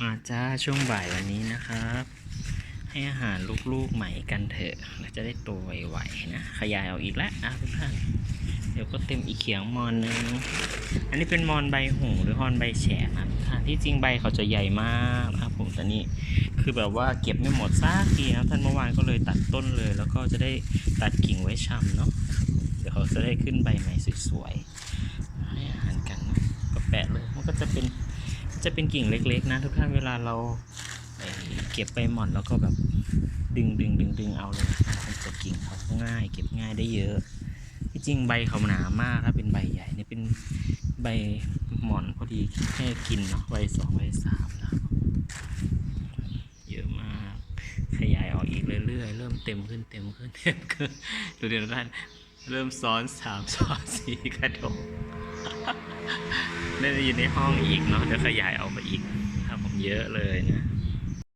มาจ้าช่วงบ่ายวันนี้นะครับ ให้อาหารลูกๆใหม่กันเถอะเราจะได้โตไวๆนะขยายเอาอีกแล้วอะทุกท่านเดี๋ยวก็เต็มอีกเขียงมอนหนึงอันนี้เป็นมอนใบหูหรือฮอนใบแฉกนะท่านที่จริงใบเขาจะใหญ่มากนะครับผมแต่นี่คือแบบว่าเก็บไม่หมดซากทีนะท่านเมื่อวานก็เลยตัดต้นเลย แล้วก็จะได้ตัดกิ่งไว้ชำเนาะเดี๋ยวเขาจะได้ขึ้นใบใหม่สวยๆให้อาหารกันนะก็แปะเลยมันก็จะเป็น จะเป็นกิ่งเล็ก ๆ นะ ทุกท่านเวลาเราเก็บไปหม่อนแล้วก็แบบดึงดึงดึงดึงเอาเลยมันจะกิ่งเขาง่าย เก็บง่ายได้เยอะ ที่จริงใบเขาหนามากถ้าเป็นใบใหญ่นี่เป็นใบหม่อนพอดีแค่กินเนาะใบสองใบสามนะเยอะมากขยายออกอีกเรื่อยๆ เริ่มเต็มขึ้นเต็มขึ้นเต็มขึ้นดูเดี๋ยวท่านเริ่มซ้อนสามซ้อนสี่กระดง เล่นอยู่ในห้องอีกเนาะเดี๋ยวขยายออกมาอีกครับผมเยอะเลยนะ